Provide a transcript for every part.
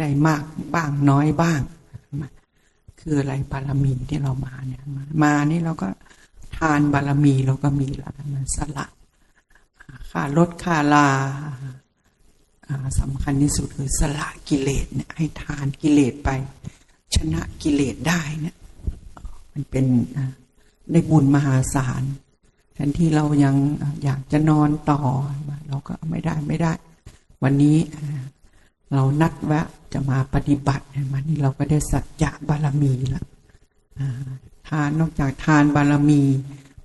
ได้มากบ้างน้อยบ้าง คืออะไรบารมีที่เรามาเนี่ย มามานี่เราก็ทานบารมีเราก็มีแล้วนสละค่าลดค่าลาสำคัญที่สุดคือสละกิเลสเนี่ยให้ทานกิเลสไป ชนะกิเลสได้เนี่ย มันเป็นได้บุญมหาศาลแทนที่เรายังอยากจะนอนต่อเราก็ไม่ได้ไม่ได้ วันนี้ เรานัดแวะจะมาปฏิบัติมานี่เราก็ได้สัจจะบารมีล้วทานนอกจากทานบารมี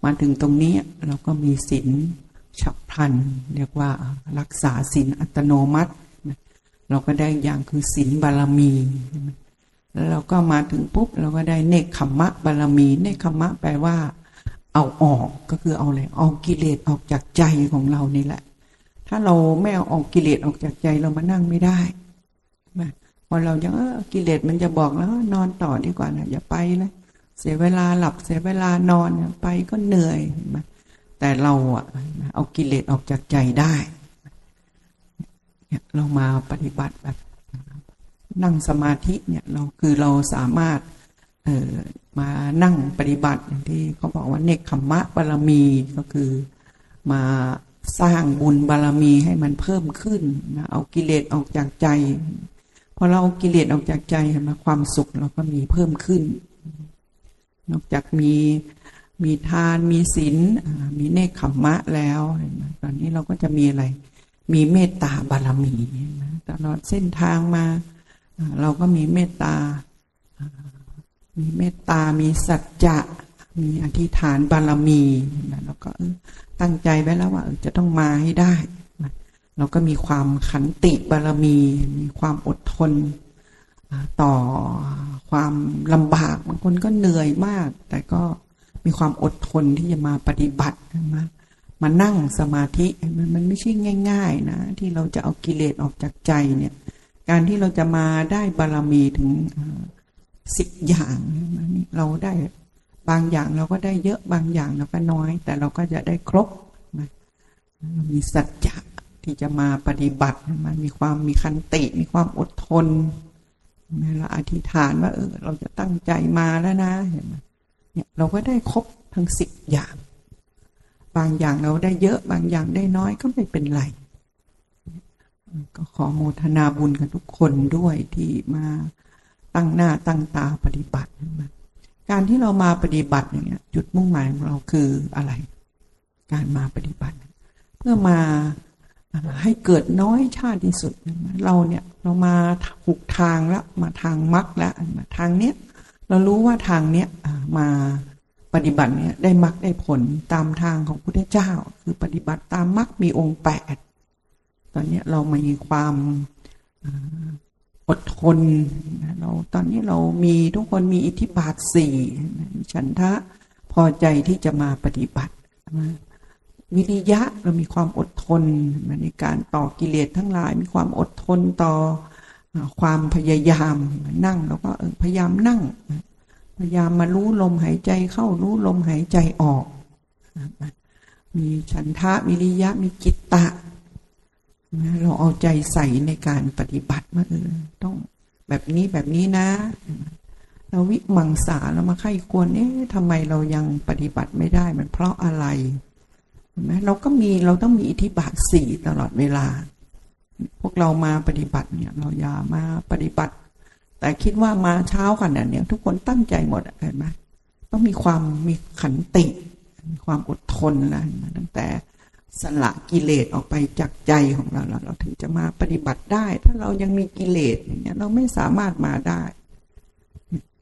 มาถึงตรงนี้เราก็มีศีลฉับพลัน เรียกว่ารักษาศีลอัตโนมัติ เราก็ได้อย่างคือศีลบารมี แล้วเราก็มาถึงปุ๊บเราก็ได้เนคขมมะบารมี เนคขมมะแปลว่า เอาออกก็คือเอาอะไรเอากิเลสออกจากใจของเรานี่แหละ ถ้าเราไม่เอาออกกิเลสออกจากใจเรามานั่งไม่ได้พอเรายังเออกิเลสมันจะบอกแล้วนอนต่อดีกว่านะอย่าไปเลยเสียเวลาหลับเสียเวลานอนไปก็เหนื่อยแต่เราอะเอากิเลสออกจากใจได้เรามาปฏิบัติแบบนั่งสมาธิเนี่ยเราคือเราสามารถเออมานั่งปฏิบัติที่เขาบอกว่าเนคขมมะบารมีก็คือมา สร้างบุญบารมีให้มันเพิ่มขึ้นนะเอากิเลสออกจากใจพอเราเอากิเลสออกจากใจเห็นไหมความสุขเราก็มีเพิ่มขึ้น นอกจากมีมีทานมีศีลมีเนคขมมะแล้วตอนนี้เราก็จะมีอะไร มีเมตตาบารมีตลอดเส้นทางมา เราก็มีเมตตา มีเมตตา มีสัจจะ มีอธิษฐานบารมีนะแล้วก็ตั้งใจไว้แล้วว่าจะต้องมาให้ได้เราก็มีความขันติบารมี มีความอดทน ต่อความลำบากบางคนก็เหนื่อยมาก แต่ก็มีความอดทนที่จะมาปฏิบัติมามานั่งสมาธิมันมันไม่ใช่ง่าย ๆ นะ ที่เราจะเอากิเลสออกจากใจเนี่ย การที่เราจะมาได้บารมีถึงสิบอย่าง เราได้ บางอย่างเราก็ได้เยอะบางอย่างเราก็น้อย แต่เราก็จะได้ครบนะมีสัจจะที่จะมาปฏิบัติมันมีความมีคันติ มีความอดทนเราอธิษฐานว่าเออเราจะตั้งใจมาแล้วนะเห็นไหมเนี่ยเราก็ได้ครบทั้งสิบอย่าง บางอย่างเราได้เยอะบางอย่างได้น้อยก็ไม่เป็นไร ก็ขอโมทนาบุญกับทุกคนด้วยที่มาตั้งหน้าตั้งตาปฏิบัติมา การที่เรามาปฏิบัติอย่างเงี้ย จุดมุ่งหมายของเราคืออะไร การมาปฏิบัติ เพื่อมาให้เกิดน้อยชาติที่สุด เราเนี่ยเรามาหุกทางแล้วมาทางมรรคแล้วมาทางเนี้ยเรารู้ว่าทางเนี้ยมาปฏิบัติเนี่ยได้มรรคได้ผลตามทางของพุทธเจ้า คือปฏิบัติตามมรรคมีองค์แปดตอนนี้เรามีความ อดทนเราตอนนี้เรามีทุกคนมีอิทธิบาทสี่ฉันทะพอใจที่จะมาปฏิบัติวิริยะเรามีความอดทนในการต่อกิเลสทั้งหลาย มีความอดทนต่อความพยายามนั่งแล้วก็พยายามนั่ง พยายามมารู้ลมหายใจเข้ารู้ลมหายใจออก มีฉันทะวิริยะมีจิตตะ เราเอาใจใส่ในการปฏิบัติมาเออต้องแบบนี้แบบนี้นะ เราวิมังสาเรามาไข้ควรเอ๊ะทำไมเรายังปฏิบัติไม่ได้มันเพราะอะไรเห็นไหมเราก็มีเราต้องมีอิทธิบาทสี่ตลอดเวลา พวกเรามาปฏิบัติเนี่ย เราอย่ามาปฏิบัติ แต่คิดว่ามาเช้าขนาดเนี้ยทุกคนตั้งใจหมดเห็นไหมต้องมีความมีขันติ มีความอดทนนะตั้งแต่ สละกิเลสออกไปจากใจของเราเราเราถึงจะมาปฏิบัติได้ ถ้าเรายังมีกิเลสอย่างเงี้ยเราไม่สามารถมาได้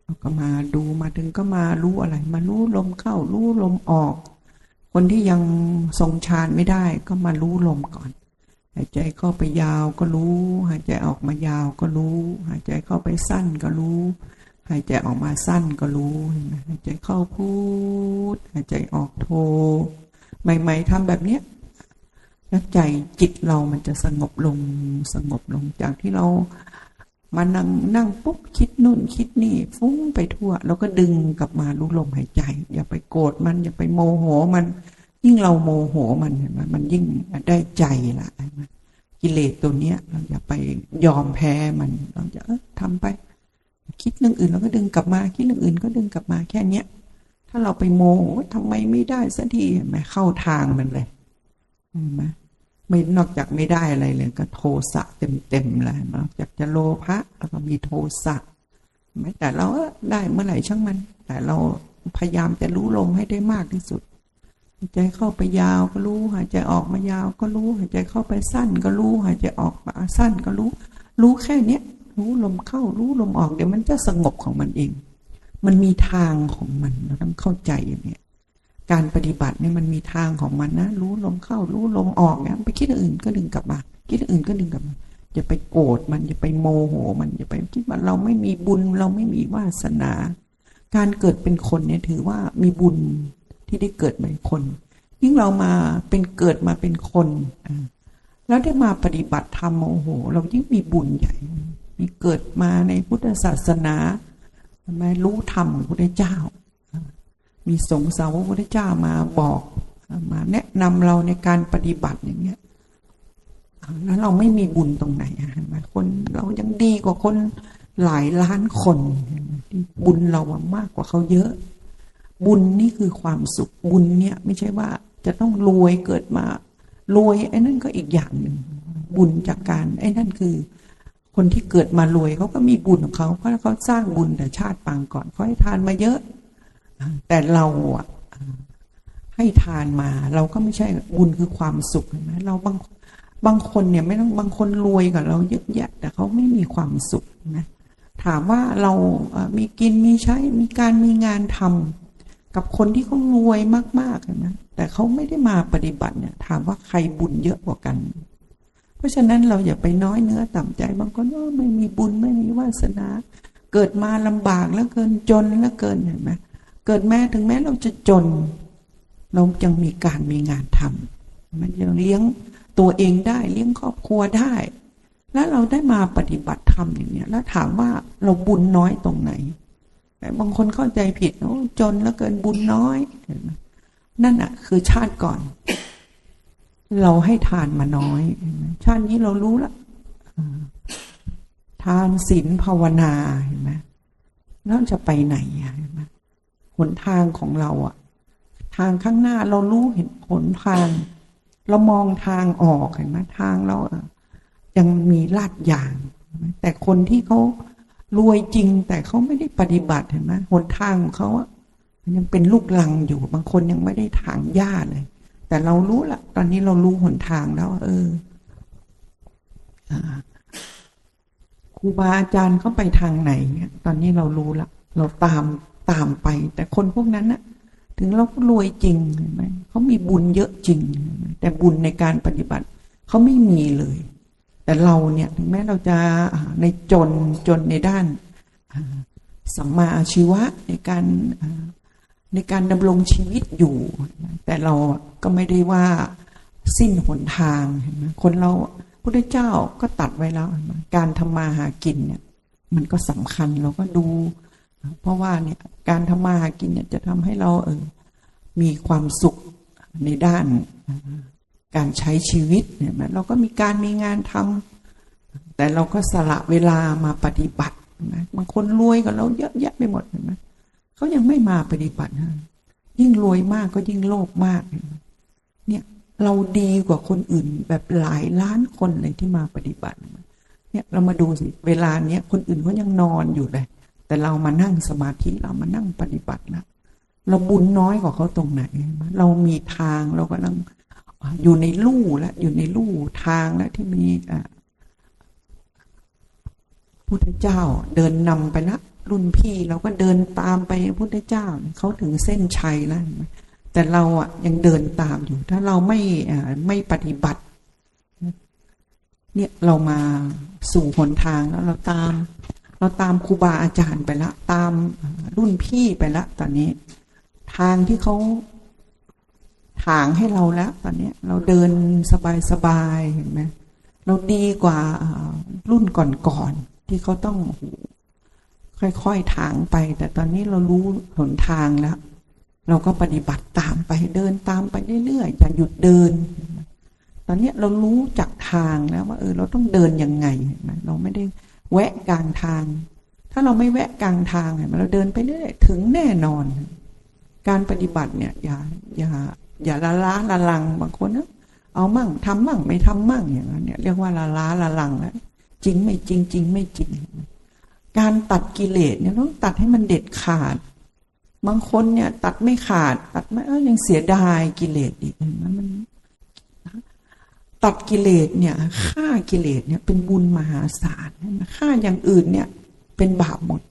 เราก็มาดูมาถึงก็มารู้อะไร มารู้ลมเข้ารู้ลมออก คนที่ยังทรงฌานไม่ได้ก็มารู้ลมก่อน หายใจเข้าไปยาวก็รู้ หายใจออกมายาวก็รู้ หายใจเข้าไปสั้นก็รู้ หายใจออกมาสั้นก็รู้หายใจเข้าพูด หายใจออกโทใหม่ ๆทำแบบเนี้ย แล้วใจจิตเรามันจะสงบลงสงบลงจากที่เรามานั่งนั่งปุ๊บคิดนู่นคิดนี่ ฟุ้งไปทั่ว แล้วก็ดึงกลับมารู้ลมหายใจ อย่าไปโกรธมัน อย่าไปโมโหมัน ยิ่งเราโมโหมันเห็นไหมมันยิ่งได้ใจละกิเลสตัวเนี้ย เราอย่าไปยอมแพ้มันเราจะเออทำไป คิดเรื่องอื่นเราก็ดึงกลับมา คิดเรื่องอื่นก็ดึงกลับมาแค่เนี้ย ถ้าเราไปโมว่าทำไมไม่ได้สักทีเห็นไหมเข้าทางมันเลยเห็นไหม ไม่นอกจากไม่ได้อะไรเลย ก็โทสะเต็มๆเลยนอกจากจะโลภะแล้วก็มีโทสะไม่แต่เราได้เมื่อไหร่ช่างมัน แต่เราพยายามจะรู้ลมให้ได้มากที่สุดหายใจเข้าไปยาวก็รู้หายใจออกมายาวก็รู้หายใจเข้าไปสั้นก็รู้หายใจออกมาสั้นก็รู้ รู้แค่เนี้ยรู้ลมเข้ารู้ลมออกเดี๋ยวมันจะสงบของมันเอง มันมีทางของมันเราต้องเข้าใจอย่างเนี้ย การปฏิบัติเนี่ยมันมีทางของมันนะ รู้ลมเข้ารู้ลมออกเนี่ยไปคิดอื่นก็ดึงกลับมาคิดอื่นก็ดึงกลับมาอย่าไปโกรธมันอย่าไปโมโห มันอย่าไปคิดว่าเราไม่มีบุญเราไม่มีวาสนา การเกิดเป็นคนเนี่ยถือว่ามีบุญที่ได้เกิดเป็นคน ยิ่งเรามาเป็นเกิดมาเป็นคน แล้วได้มาปฏิบัติธรรมโอ้โห เรายิ่งมีบุญใหญ่ มีเกิดมาในพุทธศาสนาทำไมรู้ธรรมพระเจ้า มีสงสาวพระพุทธเจ้ามาบอกมาแนะนำเราในการปฏิบัติอย่างเงี้ยแล้วเราไม่มีบุญตรงไหนอะคนเรายังดีกว่าคนหลายล้านคนบุญเราอะมากกว่าเขาเยอะ บุญนี่คือความสุขบุญเนี่ย ไม่ใช่ว่าจะต้องรวยเกิดมารวยไอ้นั่นก็อีกอย่างหนึ่งบุญจากการไอ้นั่นคือ คนที่เกิดมารวยเขาก็มีบุญของเขาเพราะเขาสร้างบุญแต่ชาติปางก่อนเขาให้ทานมาเยอะ แต่เราอะให้ทานมา เราก็ไม่ใช่บุญคือความสุขเห็นไหมเราบางบางคนเนี่ยไม่ต้องบางคนรวยกับเราเยอะแยะแต่เขาไม่มีความสุขนะถามว่าเรามีกินมีใช้มีการมีงานทำกับคนที่เขารวยมากๆนะแต่เขาไม่ได้มาปฏิบัติเนี่ยถามว่าใครบุญเยอะกว่ากัน เพราะฉะนั้นเราอย่าไปน้อยเนื้อต่ำใจบางคนว่าไม่มีบุญไม่มีวาสนา เกิดมาลำบากแล้วเกินจนแล้วเกินเห็นไหม เกิดแม้ถึงแม้เราจะจน เรายังมีการมีงานทำมันยังเลี้ยงตัวเองได้เลี้ยงครอบครัวได้ แล้วเราได้มาปฏิบัติธรรมอย่างเนี้ย แล้วถามว่าเราบุญน้อยตรงไหนแต่บางคนเข้าใจผิดโอ้จนแล้วเกินบุญน้อยนั่นอะคือชาติก่อน เราให้ทานมาน้อยชาตินี้เรารู้ละทานศีลภาวนาเห็นไหมแล้วจะไปไหนเห็นไหม นทางของเราอะทางข้างหน้าเรารู้เห็นหนทาง เรามองทางออกเห็นไหมทางเรายังมีลาดยาง แต่คนที่เขารวยจริง แต่เขาไม่ได้ปฏิบัติเห็นไหมหนทางของเขาอะยังเป็นลูกลังอยู่ บางคนยังไม่ได้ทางหญ้าเลย แต่เรารู้ละตอนนี้เรารู้หนทางแล้ว เออครูบาอาจารย์เขาไปทางไหนเนี่ย ตอนนี้เรารู้ละ เราตาม ตามไป แต่คนพวกนั้นนะถึงเราก็รวยจริงเห็นไหมเขามีบุญเยอะจริง แต่บุญในการปฏิบัติเขาไม่มีเลย แต่เราเนี่ยถึงแม้เราจะในจนจนในด้านสัมมาอาชีวะในการในการดำรงชีวิตอยู่ แต่เราก็ไม่ได้ว่าสิ้นหนทางเห็นไหมคนเราพระเจ้าก็ตัดไว้แล้ว การทำมาหากินเนี่ย มันก็สำคัญเราก็ดู เพราะว่าเนี่ยการทำมาหากินเนี่ยจะทำให้เราเออมีความสุขในด้านการใช้ชีวิตเนี่ยเราก็มีการมีงานทำแต่เราก็สละเวลามาปฏิบัตินะบางคนรวยกับเราเยอะแยะไปหมดเห็นไหมเขายังไม่มาปฏิบัตินะยิ่งรวยมากก็ยิ่งโลภมาก เนี่ยเราดีกว่าคนอื่นแบบหลายล้านคนเลยที่มาปฏิบัติ เนี่ยเรามาดูสิ เวลาเนี้ยคนอื่นเขายังนอนอยู่เลย แต่เรามานั่งสมาธิเรามานั่งปฏิบัตินะเราบุญน้อยกว่าเขาตรงไหน เรามีทางเรากำลังอยู่ในลู่แล้วอยู่ในลู่ทางแล้วที่มีพุทธเจ้าเดินนำไปละรุ่นพี่เราก็เดินตามไปพุทธเจ้าเขาถึงเส้นชัยแล้วแต่เราอะยังเดินตามอยู่ ถ้าเราไม่ไม่ปฏิบัติ เนี่ยเรามาสู่หนทางแล้วเราตาม เราตามครูบาอาจารย์ไปละ ตามรุ่นพี่ไปละ ตอนนี้ ทางที่เขาทางให้เราแล้ว ตอนนี้เราเดินสบายๆเห็นไหมเราดีกว่ารุ่นก่อนๆที่เขาต้องค่อยๆทางไป แต่ตอนนี้เรารู้หนทางแล้ว เราก็ปฏิบัติตามไปเดินตามไปเรื่อยๆอย่าหยุดเดิน ตอนนี้เรารู้จักทางแล้วว่าเออเราต้องเดินยังไงเห็นไหมเราไม่ได้ แวะกลางทาง ถ้าเราไม่แวะกลางทางเห็นไหมเราเดินไปเรื่อยๆถึงแน่นอน การปฏิบัติเนี่ยอย่าอย่าอย่าละล้าละลังบางคนนะเอามั่งทำมั่งไม่ทำมั่งอย่างนั้นเนี่ยเรียกว่าละล้าละลังแล้วจริงไม่จริงจริงไม่จริง การตัดกิเลสเนี่ยต้องตัดให้มันเด็ดขาด บางคนเนี่ย ตัดไม่ขาด ตัดไม่เออยังเสียดายกิเลสอีกเห็นมัน ตัดกิเลสเนี่ยฆ่ากิเลสเนี่ยเป็นบุญมหาศาลฆ่าอย่างอื่นเนี่ยเป็นบาปหมด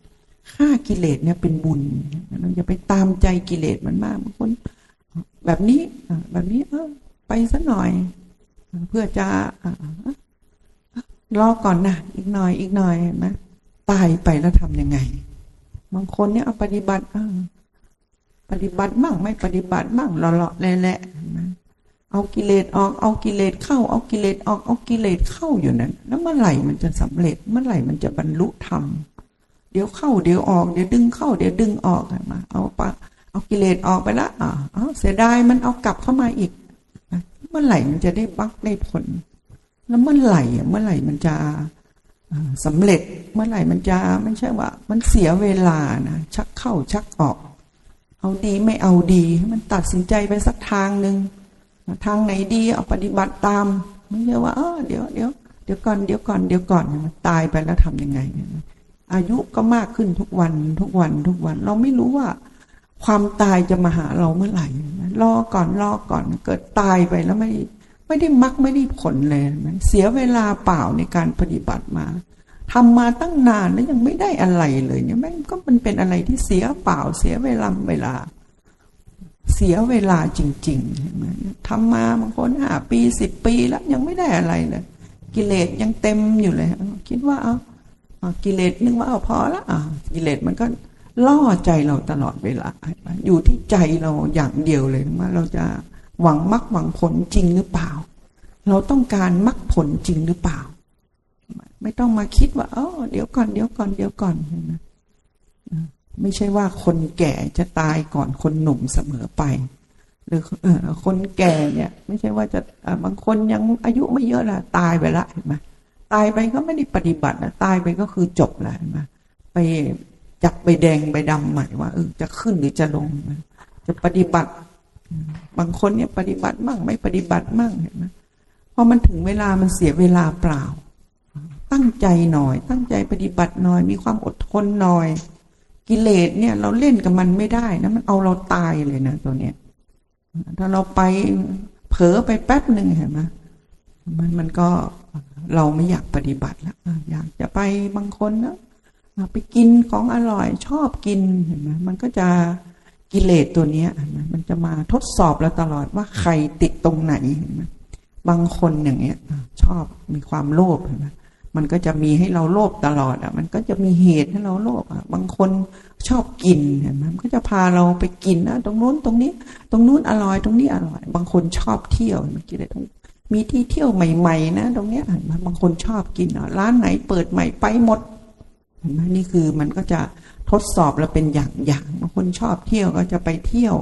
ฆ่ากิเลสเนี่ยเป็นบุญเราอย่าไปตามใจกิเลสมันมากบางคนแบบนี้แบบนี้เออไปสักหน่อย เพื่อจะอะรอก่อนนะอีกหน่อยอีกหน่อยเห็นไหมตายไปแล้วทำยังไง บางคนเนี่ยเอาปฏิบัติปฏิบัติมั่งไม่ปฏิบัติมั่งเลาะๆแหละๆเห็นไหม เอากิเลสออกเอากิเลสเข้า เอากิเลสออกเอากิเลสเข้าอยู่นั้นแล้วเมื่อไหร่มันจะสำเร็จ เมื่อไหร่มันจะบรรลุธรรมเดี๋ยวเข้าเดี๋ยวออกเดี๋ยวดึงเข้าเดี๋ยวดึงออกมาเอาปะเอากิเลสออกไปละอ่าเอาเสียดายมันเอากลับเข้ามาอีกเมื่อไหร่มันจะได้บักได้ผล แล้วเมื่อไหร่เมื่อไหร่มันจะสำเร็จเมื่อไหร่มันจะไม่ใช่ว่า มันเสียเวลานะชักเข้าชักออก เอาดีไม่เอาดีให้มันตัดสินใจไปสักทางหนึ่ง ทางไหนดีเอาปฏิบัติตาม ไม่ใช่ว่าเออเดี๋ยวเดี๋ยวเดี๋ยวก่อนเดี๋ยวก่อนเดี๋ยวก่อนตายไปแล้วทำยังไง อายุก็มากขึ้นทุกวันทุกวันทุกวัน เราไม่รู้ว่า ความตายจะมาหาเราเมื่อไหร่รอก่อนรอก่อนเกิดตายไปแล้วไม่ไม่ได้มักไม่ได้ผลเลยมันเสียเวลาเปล่าในการปฏิบัติมาทำมาตั้งนานแล้วยังไม่ได้อะไรเลยเนี่ยแม่งก็มันเป็นอะไรที่เสียเปล่าเสียเวลาเวลา เสียเวลาจริงๆเห็นไหมทำมาบางคนห้าปีสิบปีแล้วยังไม่ได้อะไรเลย กิเลสยังเต็มอยู่เลย คิดว่าเอากิเลสนึกว่าเอาพอละกิเลสมันก็ล่อใจเราตลอดเวลา อยู่ที่ใจเราอย่างเดียวเลยว่าเราจะหวังมรรคหวังผลจริงหรือเปล่า เราต้องการมรรคผลจริงหรือเปล่า ไม่ต้องมาคิดว่าเออเดี๋ยวก่อนเดี๋ยวก่อนเดี๋ยวก่อนเห็นไหม ไม่ใช่ว่าคนแก่จะตายก่อนคนหนุ่มเสมอไป หรืออคนแก่เนี่ย ไม่ใช่ว่าจะบางคนยังอายุไม่เยอะละตายไปละเห็นไหมตายไปก็ไม่ได้ปฏิบัตินะตายไปก็คือจบล้วเห็นไหมไปจับใบแดงใบดำใหม่ว่าเออจะขึ้นหรือจะลง จะปฏิบัติ บางคนเนี่ยปฏิบัติมั่งไม่ปฏิบัติมั่งเห็นไหมพอมันถึงเวลามันเสียเวลาเปล่า ตั้งใจหน่อย ตั้งใจปฏิบัติหน่อย มีความอดทนหน่อย กิเลสเนี่ย เราเล่นกับมันไม่ได้นะมันเอาเราตายเลยนะตัวเนี้ยถ้าเราไปเผลอไปแป๊บหนึ่งเห็นไหมมันมันก็เราไม่อยากปฏิบัติแล้วอยากจะไปบางคนนะไปกินของอร่อยชอบกินเห็นไหมมันก็จะกิเลสตัวเนี้ยมันจะมาทดสอบเราตลอดว่าใครติดตรงไหนเห็นไหมบางคนอย่างเงี้ย ชอบมีความโลภเห็นไหม มันก็จะมีให้เราโลภตลอดอะ มันก็จะมีเหตุให้เราโลภอะ บางคนชอบกินเห็นไหมมันก็จะพาเราไปกินนะตรงนู้นตรงนี้ ตรงนู้นอร่อยตรงนี้อร่อย บางคนชอบเที่ยวมันกินอะไรตรงมีที่เที่ยวใหม่ ๆ นะ ตรงเนี้ยเห็นไหมบางคนชอบกินอะร้านไหนเปิดใหม่ไปหมดเห็นไหมนี่คือมันก็จะทดสอบเราเป็นอย่างอย่างบางคนชอบเที่ยวก็จะไปเที่ยว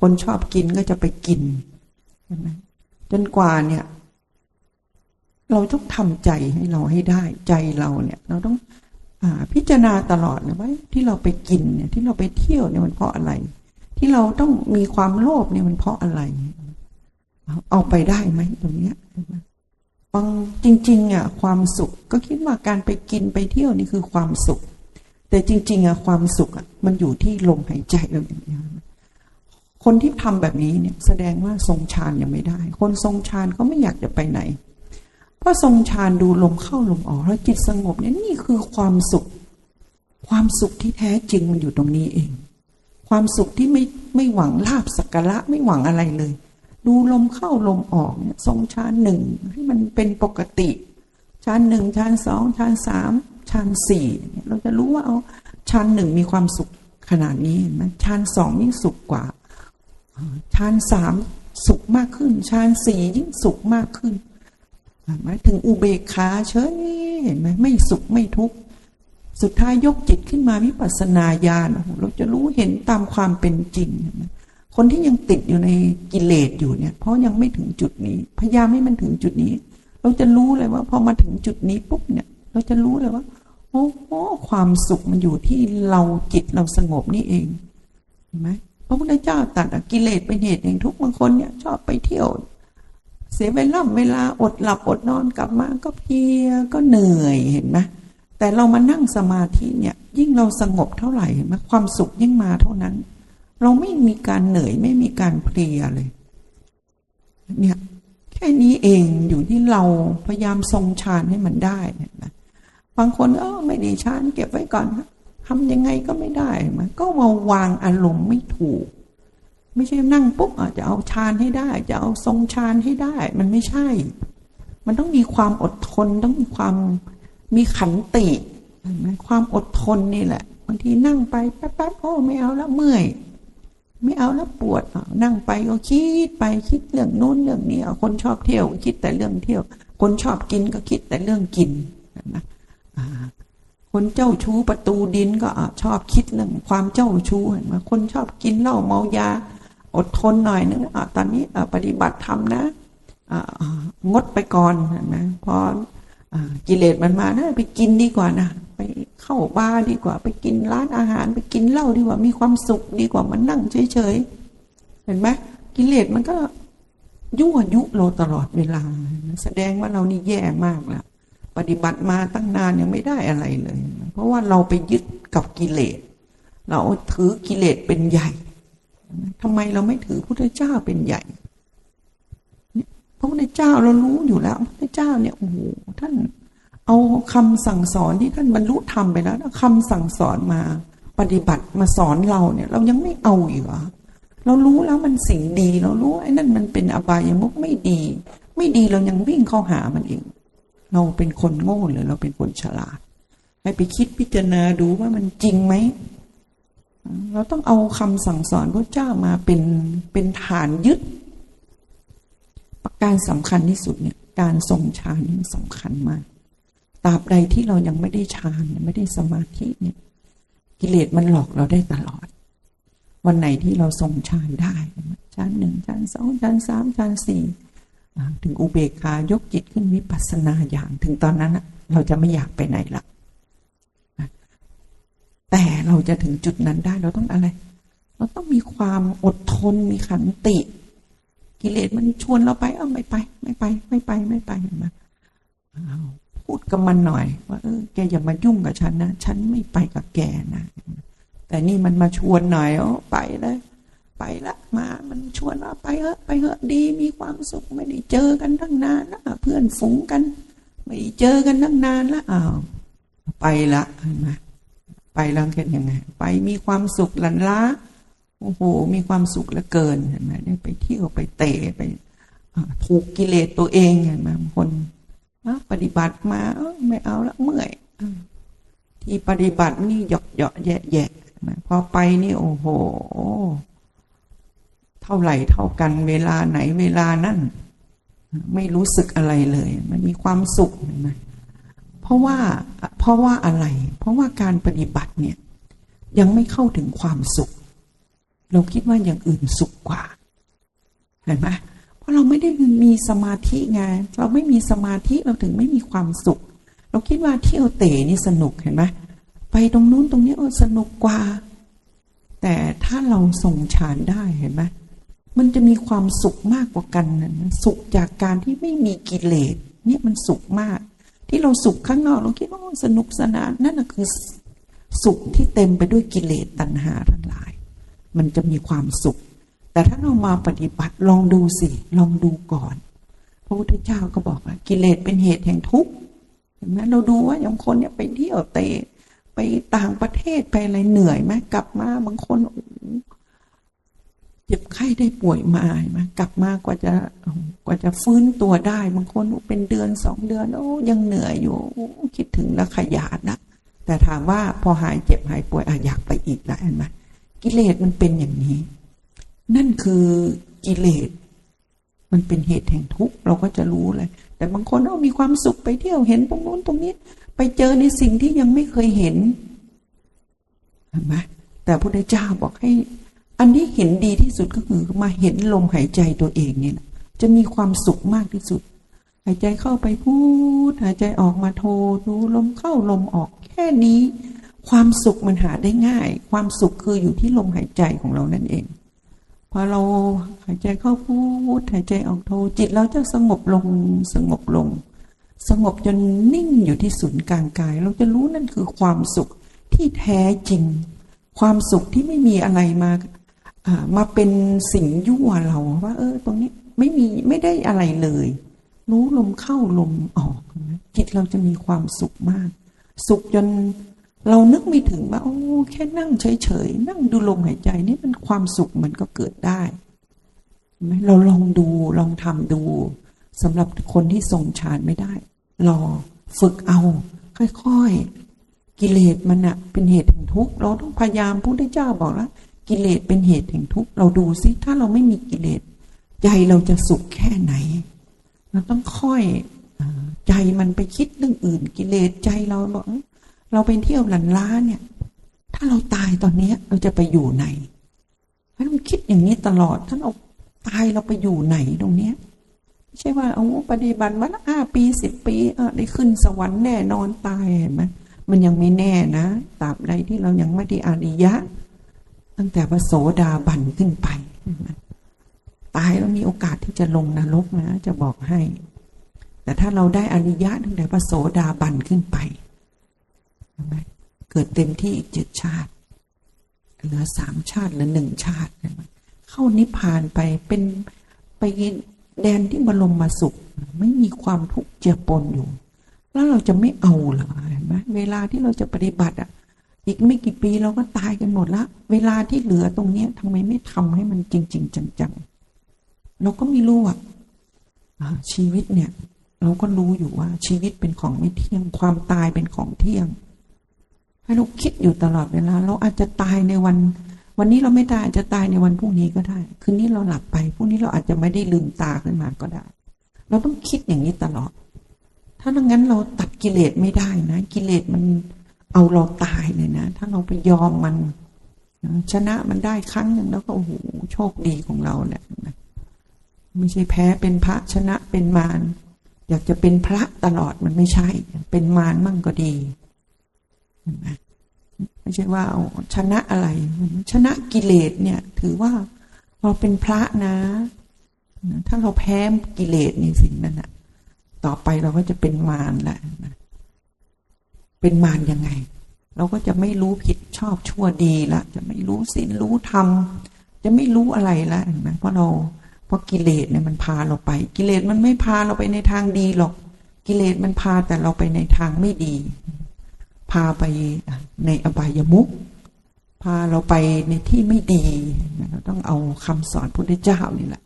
คนชอบกินก็จะไปกินเห็นไหมจนกว่าเนี่ย เราต้องทำใจให้เราให้ได้ใจเราเนี่ย เราต้องอพิจารณาตลอดเลยว่าที่เราไปกินเนี่ยที่เราไปเที่ยวเนี่ยมันเพราะอะไร ที่เราต้องมีความโลภเนี่ยมันเพราะอะไร เอาไปได้ไหมตรงเนี้ยบางจริง ๆอะความสุขก็คิดว่าการไปกินไปเที่ยวนี่คือความสุข แต่จริง ๆอะความสุขอะมันอยู่ที่ลมหายใจเราอย่างเดียวคนที่ทำแบบนี้เนี่ยแสดงว่าทรงฌานยังไม่ได้ คนทรงฌานเขาไม่อยากจะไปไหน เพราะทรงฌานดูลมเข้าลมออกแล้วจิตสงบเนี่ยนี่คือความสุข ความสุขที่แท้จริงมันอยู่ตรงนี้เอง ความสุขที่ไม่ไม่หวังลาบสักการะไม่หวังอะไรเลย ดูลมเข้าลมออกเนี่ยทรงฌานหนึ่งที่มันเป็นปกติฌานหนึ่งฌานสองฌานสามฌานสี่เราจะรู้ว่าเอาฌานหนึ่งมีความสุขขนาดนี้เห็นไหมฌานสองยิ่งสุขกว่าฌานสามสุขมากขึ้นฌานสี่ยิ่งสุขมากขึ้น หมายถึงอุเบกขาเฉยเห็นไหมไม่สุขไม่ทุกข์สุดท้ายยกจิตขึ้นมาวิปัสสนาญาณเราจะรู้เห็นตามความเป็นจริง คนที่ยังติดอยู่ในกิเลสอยู่เนี่ย เพราะยังไม่ถึงจุดนี้ พยายามให้มันถึงจุดนี้ เราจะรู้เลยว่าพอมาถึงจุดนี้ปุ๊บเนี่ย เราจะรู้เลยว่าโอ้โหความสุขมันอยู่ที่เราจิตเราสงบนี่เองเห็นไหมพระพุทธเจ้าตัดกิเลสเป็นเหตุแห่งทุกข์บางคนเนี่ย ชอบไปเที่ยว เสียเวลาเวลาอดหลับอดนอนกลับมาก็เพลียก็เหนื่อยเห็นไหมแต่เรามานั่งสมาธิเนี่ย ยิ่งเราสงบเท่าไหร่เห็นไหมความสุขยิ่งมาเท่านั้น เราไม่มีการเหนื่อยไม่มีการเพลียเลย เนี่ยแค่นี้เองอยู่ที่เราพยายามทรงฌานให้มันได้เห็นไหมบางคนเออไม่ไดีฌานเก็บไว้ก่อนทำยังไงก็ไม่ได้มันก็มาวางอารมณ์ไม่ถูก ไม่ใช่นั่งปุ๊บอาจจะเอาฌานให้ได้ จะเอาทรงฌานให้ได้ มันไม่ใช่ มันต้องมีความอดทนต้องมีความมีขันติความอดทนนี่แหละบางทีนั่งไปแป๊บๆโอ้ไม่เอาแล้วเมื่อย ไม่เอาแล้วปวดนั่งไปก็คิดไปคิดเรื่องโน้นเรื่องนี้คนชอบเที่ยว คิดแต่เรื่องเที่ยว คนชอบกินก็คิดแต่เรื่องกินนะคนเจ้าชู้ประตูดินก็ชอบคิดเรื่องความเจ้าชู้เห็นไหมคนชอบกินเหล้าเมายา อดทนหน่อยนึงอตอนนี้ปฏิบัติธรรมนะงดไปก่อนเห็นไหมพอกิเลสมันมานะไปกินดีกว่านะไปเข้าบาร์ดีกว่า ไปกินร้านอาหาร ไปกินเหล้าดีกว่า มีความสุขดีกว่ามันนั่งเฉยๆเห็นไหมกิเลสมันก็ยั่วยุเราตลอดเวลา แสดงว่าเรานี่แย่มากแล้วปฏิบัติมาตั้งนานยังไม่ได้อะไรเลย เพราะว่าเราไปยึดกับกิเลสเราถือกิเลสเป็นใหญ่ ทำไมเราไม่ถือพุทธเจ้าเป็นใหญ่พระพุทธเจ้าเรารู้อยู่แล้วพระพุทธเจ้าเนี่ยโอ้โหท่านเอาคำสั่งสอนที่ท่านบรรลุธรรมไปแล้วคำสั่งสอนมาปฏิบัติมาสอนเราเนี่ย เรายังไม่เอาอีกเหรอเรารู้แล้วมันสิ่งดีเรารู้ไอ้นั่นมันเป็นอบายมุกไม่ดี ไม่ดีเรายังวิ่งเข้าหามันเอง เราเป็นคนโง่หรือเราเป็นคนฉลาด ให้ไปคิดพิจารณาดูว่ามันจริงไหม เราต้องเอาคำสั่งสอนพระเจ้ามาเป็นเป็นฐานยึด ประการสำคัญที่สุดเนี่ยการทรงฌานนี่สำคัญมากตราบใดที่เรายังไม่ได้ฌานไม่ได้สมาธิเนี่ย กิเลสมันหลอกเราได้ตลอด วันไหนที่เราทรงฌานได้ฌานหนึ่งฌานสองฌานสามฌานสี่ถึงอุเบกขายกจิตขึ้นวิปัสสนาอย่าง ถึงตอนนั้นเราจะไม่อยากไปไหนละ แต่เราจะถึงจุดนั้นได้ เราต้องอะไร เราต้องมีความอดทนมีขันติ กิเลสมันชวนเราไป เออไม่ไป ไม่ไป ไม่ไปไม่ไปเห็นไหมพูดกับมันหน่อย ว่าเออแกอย่ามายุ่งกับฉันนะฉันไม่ไปกับแกนะแต่นี่มันมาชวนหน่อยอ๋อไปเลยไปละมา มันชวนว่าไปเถอะไปเถอะดีมีความสุขไม่ได้เจอกันตั้งนานละเพื่อนฝูงกัน ไม่ได้เจอกันตั้งนานละอ้าวไปละเห็นไหม ไปแล้วเป็นยังไง ไปมีความสุขหลันล้าโอ้โห มีความสุขเหลือเกินเห็นไหมได้ไปเที่ยวไปเตะไปถูกกิเลสตัวเองเห็นไหมบางคนปฏิบัติมาไม่เอาละเมื่อยที่ปฏิบัตินี่หยอกหยอกแย่แย่พอไปนี่โอ้โห เท่าไหร่เท่ากันเวลาไหนเวลานั่นไม่รู้สึกอะไรเลย มันมีความสุขเห็นไหม เพราะว่าเพราะว่าอะไร เพราะว่าการปฏิบัติเนี่ยยังไม่เข้าถึงความสุข เราคิดว่าอย่างอื่นสุขกว่า เห็นไหมเพราะเราไม่ได้มีสมาธิไงเราไม่มีสมาธิเราถึงไม่มีความสุข เราคิดว่าเที่ยวเตะนี่สนุกเห็นไหมไปตรงนู้นตรงนี้โอ้สนุกกว่า แต่ถ้าเราส่งฌานได้เห็นไหมมันจะมีความสุขมากกว่ากันนะสุขจากการที่ไม่มีกิเลสเนี่ยมันสุขมาก ที่เราสุขข้างนอก เราคิดว่าสนุกสนานนั่นคือสุขที่เต็มไปด้วยกิเลสตัณหาทั้งหลาย มันจะมีความสุข แต่ถ้าเรามาปฏิบัติลองดูสิลองดูก่อน พระพุทธเจ้าก็บอกว่ากิเลสเป็นเหตุแห่งทุกข์เห็นไหมเราดูว่าอย่างคนเนี่ยไปเที่ยวเตะไปต่างประเทศไปอะไรเหนื่อยไหมกลับมาบางคนเจ็บไข้ได้ป่วยมาไหมกลับมากว่าจะ ว่าจะฟื้นตัวได้บางคนเป็นเดือนสองเดือนโอ้ยังเหนื่อยอยู่คิดถึงแล้วขยาดนะแต่ถามว่าพอหายเจ็บหายป่วยออยากไปอีกแล้วเห็นไหมกิเลสมันเป็นอย่างนี้ นั่นคือกิเลส มันเป็นเหตุแห่งทุกข์เราก็จะรู้เลย แต่บางคนเอามีความสุขไปเที่ยวเห็นตรงนู้นตรงนี้ ไปเจอในสิ่งที่ยังไม่เคยเห็นเห็นไหมแต่พระพุทธเจ้าบอกให้ อันที่เห็นดีที่สุดก็คือมาเห็นลมหายใจตัวเองเนี่ยนะ จะมีความสุขมากที่สุด หายใจเข้าไปพูด หายใจออกมาโทดูลมเข้าลมออกแค่นี้ ความสุขมันหาได้ง่าย ความสุขคืออยู่ที่ลมหายใจของเรานั่นเอง พอเราหายใจเข้าพูด หายใจออกโทจิตเราจะสงบลงสงบลง สงบจนนิ่งอยู่ที่ศูนย์กลางกาย เราจะรู้นั่นคือความสุขที่แท้จริง ความสุขที่ไม่มีอะไรมาอ่ามาเป็นสิ่งยั่วเราว่า เออ ตรงนี้ ไม่มีไม่ได้อะไรเลย รู้ลมเข้าลมออกนะจิตเราจะมีความสุขมาก สุขจนเรานึกไม่ถึงว่าโอ้แค่นั่งเฉยๆนั่งดูลมหายใจนี่มันความสุขมันก็เกิดได้เห็นไหมเราลองดูลองทำดูสำหรับคนที่ทรงฌานไม่ได้รอฝึกเอา ค่อยๆ กิเลสมันอะเป็นเหตุแห่งทุกข์เราต้องพยายามพระพุทธเจ้าบอกแล้วกิเลสเป็นเหตุแห่งทุกข์เราดูซิถ้าเราไม่มีกิเลส ใจเราจะสุขแค่ไหน เราต้องค่อยอใจมันไปคิดเรื่องอื่น กิเลสใจเราบอกเอ้ยเราไปเที่ยวหลันล้าเนี่ย ถ้าเราตายตอนนี้เราจะไปอยู่ไหนให้เราคิดอย่างนี้ตลอดถ้าเราตายเราไปอยู่ไหนตรงเนี้ยไม่ใช่ว่าเอาปฏิบัติมาละห้าปีสิบปีเออได้ขึ้นสวรรค์แน่นอนตายเห็นไหมมันยังไม่แน่นะตราบใดที่เรายังไม่ได้อาริยะ ตั้งแต่พระโสดาบันขึ้นไปเห็นไหม ตายแล้วมีโอกาสที่จะลงนรกนะ จะบอกให้ แต่ถ้าเราได้อริยะตั้งแต่พระโสดาบันขึ้นไปเห็นไเกิดเต็มที่อีกเจ็ดชาติเหลือสามชาติหรือหนึ่งชาติเห็นไหมเข้านิพพานไปเป็นไปแดนที่บรมมาสุข ไม่มีความทุกข์เจือปนอยู่ แล้วเราจะไม่เอาเหรอเห็นไหมเวลาที่เราจะปฏิบัติอะ อีกไม่กี่ปีเราก็ตายกันหมดละ เวลาที่เหลือตรงเนี้ยทำไมไม่ทำให้มันจริง ๆ จังๆ เราก็ไม่รู้อะชีวิตเนี่ย เราก็รู้อยู่ว่าชีวิตเป็นของไม่เที่ยง ความตายเป็นของเที่ยง ให้เราคิดอยู่ตลอดเวลา เราอาจจะตายในวัน วันนี้เราไม่ตายอาจจะตายในวันพรุ่งนี้ก็ได้ คืนนี้เราหลับไปพรุ่งนี้เราอาจจะไม่ได้ลืมตาขึ้นมาก็ได้ เราต้องคิดอย่างนี้ตลอด ถ้าดังนั้นเราตัดกิเลสไม่ได้นะ กิเลสมันเอาเราตายเลยนะ ถ้าเราไปยอมมันชนะมันได้ครั้งหนึ่งแล้วก็โอ้โหโชคดีของเราแหละนะ ไม่ใช่แพ้เป็นพระชนะเป็นมารอยากจะเป็นพระตลอดมันไม่ใช่ เป็นมารมั่งก็ดีเห็นไหมไม่ใช่ว่าเอาชนะอะไร ชนะกิเลสเนี่ย ถือว่าเราเป็นพระนะ ถ้าเราแพ้กิเลสในสิ่งนั้นนะต่อไปเราก็จะเป็นมารแหละนะเป็นมารยังไง เราก็จะไม่รู้ผิดชอบชั่วดีละจะไม่รู้ศีลรู้ธรรมจะไม่รู้อะไรละเห็นไหมเพราะเรา เพราะกิเลสเนี่ยมันพาเราไป กิเลสมันไม่พาเราไปในทางดีหรอก กิเลสมันพาแต่เราไปในทางไม่ดี พาไปในอบายมุขพาเราไปในที่ไม่ดีเราต้องเอาคำสอนพุทธเจ้านี่แหละ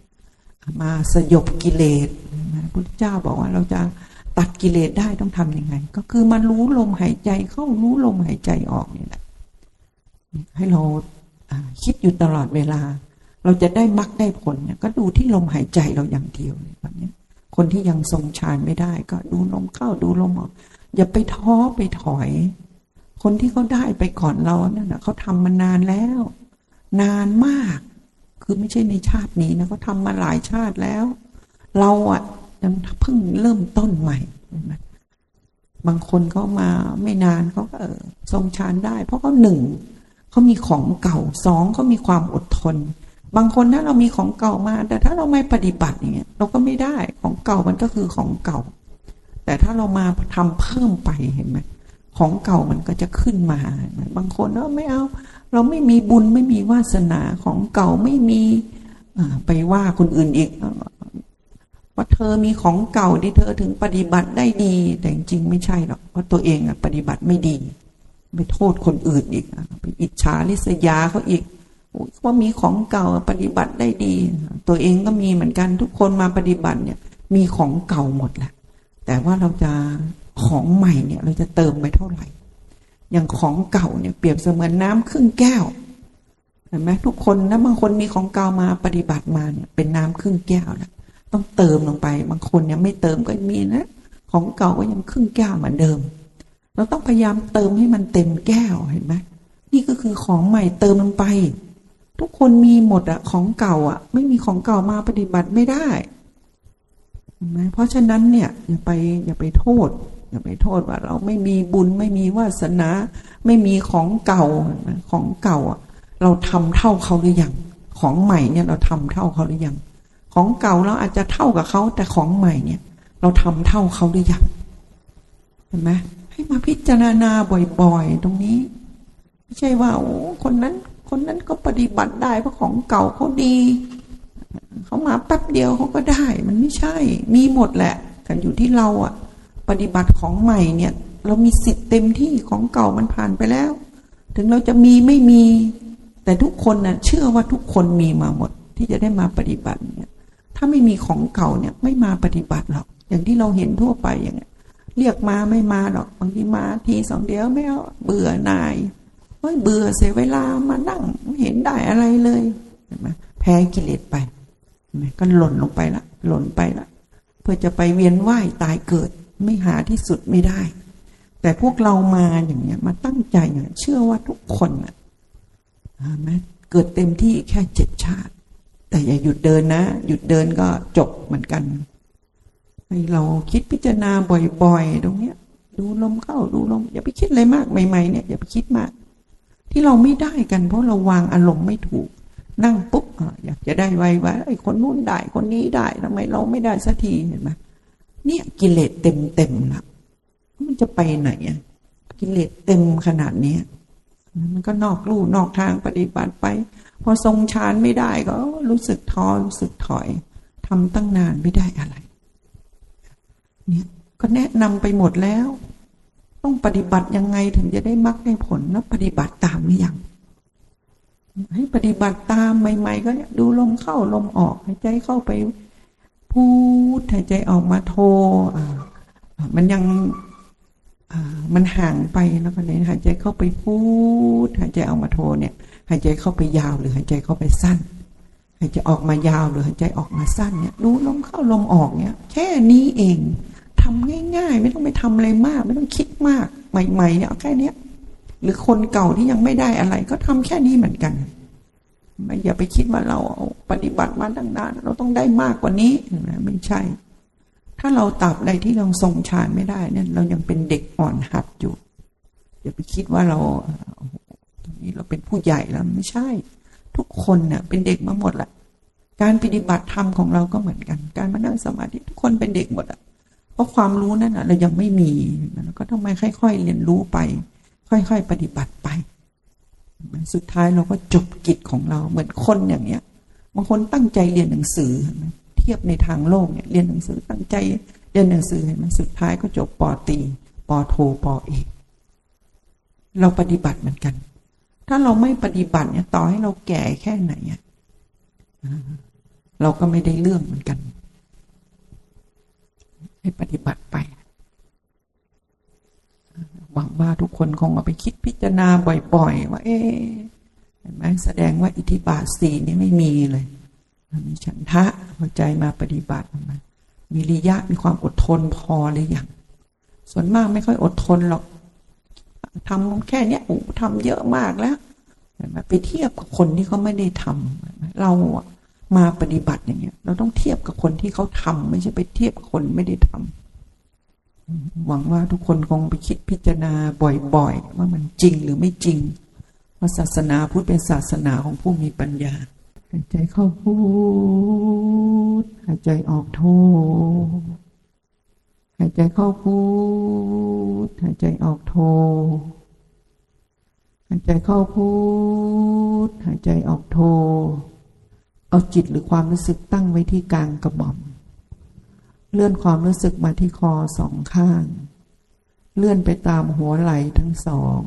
มาสยบกิเลสนะพุทธเจ้าบอกว่าเราจะตัดกิเลสได้ต้องทำยังไง ก็คือมารู้ลมหายใจเข้ารู้ลมหายใจออกนี่แหละ ให้เราคิดอยู่ตลอดเวลา เราจะได้มักได้ผลเนี่ยก็ดูที่ลมหายใจเราอย่างเดียวเลยแบบนี้คนที่ยังทรงฌานไม่ได้ ก็ดูลมเข้าดูลมออกอย่าไปท้อไปถอย คนที่เขาได้ไปก่อนเราเนั่นนะเขาทำมานานแล้ว นานมาก คือไม่ใช่ในชาตินี้นะเขาทำมาหลายชาติแล้ว เราอะยังเพิ่งเริ่มต้นใหม่บางคนเขามาไม่นานเขาก็เออทรงฌานได้ เพราะเขาหนึ่งเขามีของเก่าสองเขามีความอดทน บางคนถ้าเรามีของเก่ามา แต่ถ้าเราไม่ปฏิบัติอย่างเงี้ยเราก็ไม่ได้ของเก่ามันก็คือของเก่า แต่ถ้าเรามาทำเพิ่มไปเห็นไหมของเก่ามันก็จะขึ้นมา บางคนเออไม่เอา เราไม่มีบุญไม่มีวาสนาของเก่าไม่มีไปว่าคนอื่นอีกว่าเธอมีของเก่าที่เธอถึงปฏิบัติได้ดี แต่จริงไม่ใช่หรอกเพราะตัวเองอะปฏิบัติไม่ดี ไปโทษคนอื่นอีกไปอิจฉาริษยาเขาอีก ว่ามีของเก่าปฏิบัติได้ดี ตัวเองก็มีเหมือนกันทุกคนมาปฏิบัติเนี่ย มีของเก่าหมดแหละแต่ว่าเราจะของใหม่เนี่ย เราจะเติมไปเท่าไหร่ อย่างของเก่าเนี่ยเปรียบเสมือนน้ำครึ่งแก้วเห็นไหมทุกคนนะบางคนมีของเก่ามาปฏิบัติมาเนี่ย เป็นน้ำครึ่งแก้วแล้วต้องเติมลงไป บางคนเนี่ยไม่เติมก็มีนะของเก่าก็ยังครึ่งแก้วเหมือนเดิม เราต้องพยายามเติมให้มันเต็มแก้วเห็นไหมนี่ก็คือของใหม่เติมลงไป ทุกคนมีหมดอะของเก่าอะไม่มีของเก่ามาปฏิบัติไม่ได้นไหมเพราะฉะนั้นเนี่ยอย่าไปอย่าไปโทษ อย่าไปโทษว่า เราไม่มีบุญไม่มีวาสนา ไม่มีของเก่าของเก่าอะเราทำเท่าเขาหรือยังของใหม่เนี่ยเราทำเท่าเขาหรือยังของเก่าเราอาจจะเท่ากับเขาแต่ของใหม่เนี่ย เราทำเท่าเขาหรือยังเห็นไหมให้มาพิจารณาบ่อยๆ ตรงนี้ ไม่ใช่ว่าโอ้คนนั้น คนนั้นก็ปฏิบัติได้เพราะของเก่าเขาดี เขามาแป๊บเดียวเขาก็ได้ มันไม่ใช่ มีหมดแหละกันอยู่ที่เราอะปฏิบัติของใหม่เนี่ย เรามีสิทธิ์เต็มที่ของเก่ามันผ่านไปแล้ว ถึงเราจะมีไม่มี แต่ทุกคนน่ะเชื่อว่าทุกคนมีมาหมด ที่จะได้มาปฏิบัติเนี่ย ถ้าไม่มีของเก่าเนี่ยไม่มาปฏิบัติหรอกอย่างที่เราเห็นทั่วไปอย่างเงี้ยเรียกมาไม่มาหรอกบางทีมาทีสองเดียวไม่เอาเบื่อหน่าย เฮ้ยเบื่อเสียเวลามานั่งเห็นได้อะไรเลยเห็นไหมแพ้กิเลสไปก็หล่นลงไปละหล่นไปละเพื่อจะไปเวียนว่ายตายเกิดไม่หาที่สุดไม่ได้ แต่พวกเรามาอย่างเนี้ย มาตั้งใจอย่างเชื่อว่าทุกคนน่ะเห็นไหมเกิดเต็มที่แค่เจ็ดชาติ แต่อย่าหยุดเดินนะ หยุดเดินก็จบเหมือนกันให้เราคิดพิจารณาบ่อยๆ ตรงเนี้ย ดูลมเข้าดูลม อย่าไปคิดอะไรมากใหม่ๆเนี่ยอย่าไปคิดมาก ที่เราไม่ได้กัน เพราะเราวางอารมณ์ไม่ถูก นั่งปุ๊บอยากจะได้ไวว่าไอ้คนนู้นได้คนนี้ได้ทำไมเราไม่ได้สักทีเห็นไหมเนี่ยกิเลสเต็มเต็มๆละมันจะไปไหนอะกิเลสเต็มขนาดเนี้ยมันก็นอกลู่นอกทางปฏิบัติไป พอทรงฌานไม่ได้ก็รู้สึกท้อรู้สึกถอยทำตั้งนานไม่ได้อะไร เนี่ยก็แนะนำไปหมดแล้ว ต้องปฏิบัติยังไงถึงจะได้มรรคได้ผลแล้วปฏิบัติตามหรือยังให้ปฏิบัติตามใหม่ ๆ ก็เนี่ยดูลมเข้าลมออกหายใจเข้าไป พูดหายใจออกมาโทมันยังมันห่างไปแล้วก็เนี่ยหายใจเข้าไปพูดหายใจออกมาโทเนี่ยหายใจเข้าไปยาวหรือหายใจเข้าไปสั้นหายใจออกมายาวหรือหายใจออกมาสั้นเนี่ยดูลมเข้าลมออกเนี่ยแค่นี้เอง ทำง่าย ๆ ไม่ต้องไปทำอะไรมาก ไม่ต้องคิดมาก ใหม่ๆเนี่ยเอาแค่เนี้ยหรือคนเก่าที่ยังไม่ได้อะไร ก็ทำแค่นี้เหมือนกันไม่อย่าไปคิดว่าเราปฏิบัติมาตั้งนานเราต้องได้มากกว่านี้นะไม่ใช่ ถ้าเราตับใดที่เราทรงฌานไม่ได้เนี่ยเรายังเป็นเด็กอ่อนหัดอยู่อย่าไปคิดว่าเราโอ้โหตรงนี้เราเป็นผู้ใหญ่แล้วไม่ใช่ ทุกคนเนี่ยเป็นเด็กมาหมดแหละการปฏิบัติธรรมของเราก็เหมือนกัน การมานั่งสมาธิทุกคนเป็นเด็กหมดอะ ราะความรู้นั่นเรายังไม่มีเราก็ต้องมาค่อยๆเรียนรู้ไป ค่อยๆปฏิบัติไป สุดท้ายเราก็จบกิจของเราเหมือนคนอย่างเนี้ยบางคนตั้งใจเรียนหนังสือ เทียบในทางโลกเนี่ยเรียนหนังสือตั้งใจเรียนหนังสือเห็นไหมสุดท้ายก็จบปอตีปอโทปอเอกเราปฏิบัติเหมือนกัน ถ้าเราไม่ปฏิบัติเนี่ยต่อให้เราแก่แค่ไหนเราก็ไม่ได้เรื่องเหมือนกัน ให้ปฏิบัติไปหวังว่าทุกคนคงเอาไปคิดพิจารณาบ่อยๆ ว่า เอ๊ะเห็นไหมแสดงว่าอิทธิบาทสี่นี่ไม่มีเลยมีฉันทะหัวใจมาปฏิบัติมามีริยะมีความอดทนพอหรือยังส่วนมากไม่ค่อยอดทนหรอกทำแค่เนี้ยโอ้ทำเยอะมากแล้วเห็นไหมไปเทียบกับคนที่เขาไม่ได้ทำเราอะ มาปฏิบัติอย่างเงี้ย เราต้องเทียบกับคนที่เขาทำไม่ใช่ไปเทียบกับคนไม่ได้ทำหวังว่าทุกคนคงไปคิดพิจารณาบ่อยๆ ว่ามันจริงหรือไม่จริงว่าศาสนาพุทธเป็นศาสนาของผู้มีปัญญาหายใจเข้าพูดหายใจออกโทหายใจเข้าพูดหายใจออกโทหายใจเข้าพูดหายใจออกโท เอาจิตหรือความรู้สึกตั้งไว้ที่กลางกระหม่อม เลื่อนความรู้สึกมาที่คอสองข้าง เลื่อนไปตามหัวไหล่ทั้งสอง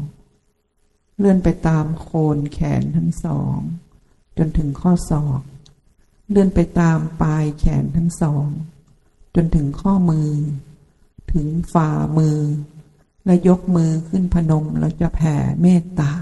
เลื่อนไปตามโคนแขนทั้งสอง จนถึงข้อศอก เลื่อนไปตามปลายแขนทั้งสอง จนถึงข้อมือ ถึงฝ่ามือ และยกมือขึ้นพนมแล้วจะแผ่เมตตา